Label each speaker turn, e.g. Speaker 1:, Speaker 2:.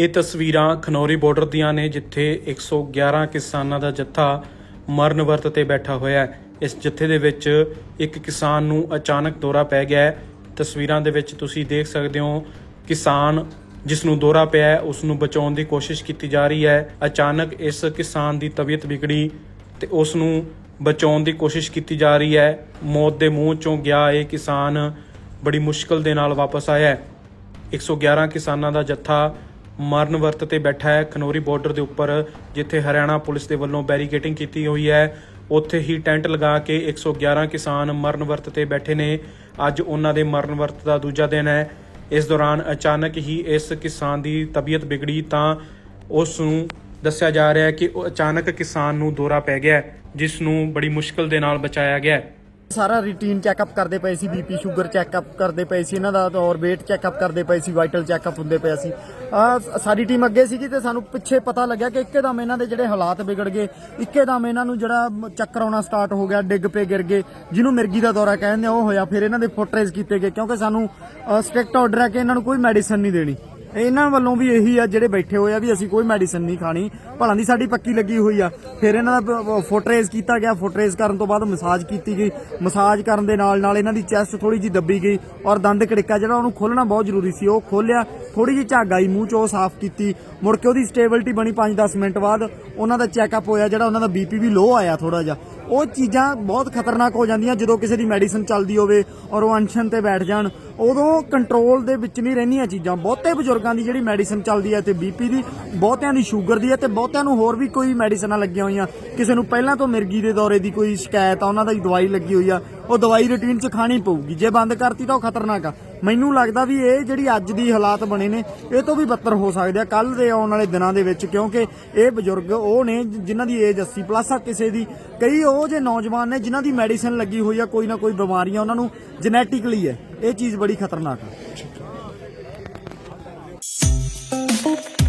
Speaker 1: ਇਹ ਤਸਵੀਰਾਂ ਖਨੌਰੀ ਬਾਰਡਰ ਦੀਆਂ ਨੇ, ਜਿੱਥੇ 111 ਕਿਸਾਨਾਂ ਦਾ ਜੱਥਾ ਮਰਨ ਵਰਤ ਤੇ ਬੈਠਾ ਹੋਇਆ ਹੈ। ਇਸ ਜੱਥੇ ਦੇ ਵਿੱਚ ਇੱਕ ਕਿਸਾਨ ਨੂੰ ਅਚਾਨਕ ਦੌਰਾ ਪੈ ਗਿਆ ਹੈ। ਤਸਵੀਰਾਂ ਦੇ ਵਿੱਚ ਤੁਸੀਂ ਦੇਖ ਸਕਦੇ ਹੋ, ਕਿਸਾਨ ਜਿਸ ਨੂੰ ਦੌਰਾ ਪਿਆ ਹੈ, ਉਸ ਨੂੰ ਬਚਾਉਣ ਦੀ ਕੋਸ਼ਿਸ਼ ਕੀਤੀ ਜਾ ਰਹੀ ਹੈ। ਅਚਾਨਕ ਇਸ ਕਿਸਾਨ ਦੀ ਤਬੀਅਤ ਵਿਗੜੀ ਤੇ ਉਸ ਨੂੰ ਬਚਾਉਣ ਦੀ ਕੋਸ਼ਿਸ਼ ਕੀਤੀ ਜਾ ਰਹੀ ਹੈ। ਮੌਤ ਦੇ ਮੂੰਹ ਚੋਂ ਗਿਆ ਇਹ ਕਿਸਾਨ ਬੜੀ ਮੁਸ਼ਕਲ ਦੇ ਨਾਲ ਵਾਪਸ ਆਇਆ ਹੈ। 111 ਕਿਸਾਨਾਂ ਦਾ ਜੱਥਾ ਮਰਨ ਵਰਤ ਤੇ ਬੈਠਾ ਹੈ। ਖਨੋਰੀ ਬਾਰਡਰ ਦੇ ਉੱਪਰ, ਜਿੱਥੇ ਹਰਿਆਣਾ ਪੁਲਿਸ ਦੇ ਵੱਲੋਂ ਬੈਰੀਕੇਟਿੰਗ ਕੀਤੀ ਹੋਈ ਹੈ। ਉੱਥੇ ਹੀ ਟੈਂਟ ਲਗਾ ਕੇ 111 ਕਿਸਾਨ ਮਰਨ ਵਰਤ ਤੇ ਬੈਠੇ ਨੇ। ਅੱਜ ਉਹਨਾਂ ਦੇ ਮਰਨ ਵਰਤ ਦਾ ਦੂਜਾ ਦਿਨ ਹੈ। ਇਸ ਦੌਰਾਨ ਅਚਾਨਕ ਹੀ ਇਸ ਕਿਸਾਨ ਦੀ ਤਬੀਅਤ ਵਿਗੜੀ ਤਾਂ ਉਸ ਨੂੰ ਦੱਸਿਆ ਜਾ ਰਿਹਾ ਹੈ ਕਿ ਉਹ ਅਚਾਨਕ ਕਿਸਾਨ ਨੂੰ ਦੌਰਾ ਪੈ ਗਿਆ ਜਿਸ ਨੂੰ ਬੜੀ ਮੁਸ਼ਕਲ ਦੇ ਨਾਲ ਬਚਾਇਆ ਗਿਆ
Speaker 2: ਸਾਰਾ ਰੂਟੀਨ ਚੈੱਕਅਪ ਕਰਦੇ ਪਏ ਸੀ ਬੀਪੀ ਸ਼ੂਗਰ ਚੈੱਕਅਪ ਕਰਦੇ ਪਏ ਸੀ, ਇਹਨਾਂ ਦਾ ਔਰ weight ਚੈੱਕਅਪ ਕਰਦੇ ਪਏ ਸੀ ਵਾਈਟਲ ਚੈੱਕਅਪ ਹੁੰਦੇ ਪਏ ਸੀ। ਆ, ਸਾਡੀ ਟੀਮ ਅੱਗੇ ਸੀਗੀ ਤੇ ਸਾਨੂੰ ਪਿੱਛੇ ਪਤਾ ਲੱਗਿਆ ਕਿ ਇੱਕਦਮ ਇਹਨਾਂ ਦੇ ਜਿਹੜੇ ਹਾਲਾਤ ਵਿਗੜ ਗਏ। ਇੱਕਦਮ ਇਹਨਾਂ ਨੂੰ ਜਿਹੜਾ ਮ- ਚੱਕਰ ਆਉਣਾ ਸਟਾਰਟ ਹੋ ਗਿਆ, ਡਿੱਗ ਪਏ, ਗਿਰ ਗਏ। ਜਿਹਨੂੰ ਮਿਰਗੀ ਦਾ ਦੌਰਾ ਕਹਿੰਦੇ ਆ, ਉਹ ਹੋਇਆ। ਫਿਰ ਇਹਨਾਂ ਦੇ ਫੁੱਟ ਰੇਜ਼ ਕੀਤੇ ਗਏ, ਕਿਉਂਕਿ ਸਾਨੂੰ ਸਟ੍ਰਿਕਟ ਆਰਡਰ ਹੈ ਕਿ ਇਹਨਾਂ ਨੂੰ ਕੋਈ ਮੈਡੀਸਨ ਨਹੀਂ ਦੇਣੀ। ਇਹਨਾਂ ਵੱਲੋਂ ਵੀ ਇਹੀ ਆ ਜਿਹੜੇ ਬੈਠੇ ਹੋਏ ਆ ਵੀ ਅਸੀਂ ਕੋਈ ਮੈਡੀਸਨ ਨਹੀਂ ਖਾਣੀ। ਭਲਾਂ ਦੀ ਸਾਡੀ ਪੱਕੀ ਲੱਗੀ ਹੋਈ ਆ। ਫਿਰ ਇਹਨਾਂ ਦਾ ਫੁੱਟ ਕੀਤਾ ਗਿਆ। ਫੁੱਟ ਕਰਨ ਤੋਂ ਬਾਅਦ ਮਸਾਜ ਕੀਤੀ ਗਈ। ਮਸਾਜ ਕਰਨ ਦੇ ਨਾਲ ਨਾਲ ਇਹਨਾਂ ਦੀ ਚੈਸਟ ਥੋੜੀ ਜਿਹੀ ਦੱਬੀ ਗਈ ਔਰ ਦੰਦ ਕੜਿੱਕਾ ਜਿਹੜਾ ਉਹਨੂੰ ਖੋਲਣਾ ਬਹੁਤ ਜ਼ਰੂਰੀ ਸੀ, ਉਹ ਖੋਲਿਆ ਥੋੜੀ ਜਿਹੀ ਝਾਗ ਆਈ, ਮੂੰਹ ਚੋਂ ਉਹ ਸਾਫ਼ ਕੀਤੀ। ਮੁੜ ਕੇ ਉਹਦੀ ਸਟੇਬਿਲਿਟੀ ਬਣੀ 5-10 ਮਿੰਟ ਬਾਅਦ। ਉਹਨਾਂ ਦਾ ਚੈੱਕਅਪ ਹੋਇਆ ਜਿਹੜਾ ਉਹਨਾਂ ਦਾ ਬੀਪੀ ਵੀ ਲੋ ਆਇਆ ਥੋੜਾ ਜਿਹਾ। ਉਹ ਚੀਜ਼ਾਂ ਬਹੁਤ ਖਤਰਨਾਕ ਹੋ ਜਾਂਦੀਆਂ ਜਦੋਂ ਕਿਸੇ ਦੀ ਮੈਡੀਸਨ ਚੱਲਦੀ ਹੋਵੇ ਔਰ ਉਹ ਅਨਸ਼ਨ ਤੇ ਬੈਠ ਜਾਣ। ਉਦੋਂ ਕੰਟਰੋਲ ਦੇ ਵਿੱਚ ਨਹੀਂ ਰਹਿੰਦੀਆਂ ਚੀਜ਼ਾਂ। ਬਹੁਤੇ ਬਜ਼ੁਰਗ ਦੀ ਜਿਹੜੀ ਮੈਡੀਸਨ ਚੱਲਦੀ ਹੈ ਤੇ ਬੀਪੀ ਦੀ, ਬਹੁਤਿਆਂ ਦੀ ਸ਼ੂਗਰ ਦੀ ਹੈ ਤੇ ਬਹੁਤਿਆਂ ਨੂੰ ਹੋਰ ਵੀ ਕੋਈ ਮੈਡੀਸਨਾਂ ਲੱਗੀਆਂ ਹੋਈਆਂ। ਕਿਸੇ ਨੂੰ ਪਹਿਲਾਂ ਤੋਂ ਮਿਰਗੀ ਦੇ ਦੌਰੇ ਦੀ ਕੋਈ ਸ਼ਿਕਾਇਤ ਆ, ਉਹਨਾਂ ਦੀ ਦਵਾਈ ਲੱਗੀ ਹੋਈ ਆ। ਉਹ ਦਵਾਈ ਰੂਟੀਨ 'ਚ ਖਾਣੀ ਪਊਗੀ। ਜੇ ਬੰਦ ਕਰਤੀ ਤਾਂ ਉਹ ਖਤਰਨਾਕ ਆ। ਮੈਨੂੰ ਲੱਗਦਾ ਵੀ ਇਹ ਜਿਹੜੀ ਅੱਜ ਦੀ ਹਾਲਾਤ ਬਣੇ ਨੇ, ਇਹ ਤੋਂ ਵੀ ਬੱਤਰ ਹੋ ਸਕਦੇ ਆ ਕੱਲ ਦੇ ਆਉਣ ਵਾਲੇ ਦਿਨਾਂ ਦੇ ਵਿੱਚ, ਕਿਉਂਕਿ ਇਹ ਬਜ਼ੁਰਗ ਉਹ ਨੇ ਜਿਨ੍ਹਾਂ ਦੀ ਏਜ 80 ਪਲੱਸ ਆ, ਕਿਸੇ ਦੀ ਕਈ ਉਹ ਜੇ ਨੌਜਵਾਨ ਨੇ ਜਿਨ੍ਹਾਂ ਦੀ ਮੈਡੀਸਨ ਲੱਗੀ ਹੋਈ ਆ, ਕੋਈ ਨਾ ਕੋਈ ਬਿਮਾਰੀਆਂ ਉਹਨਾਂ ਨੂੰ ਜੈਨੇਟਿਕਲੀ ਹੈ। ਇਹ ਚੀਜ਼ ਬੜੀ ਖਤਰਨਾਕ ਆ। Thank you.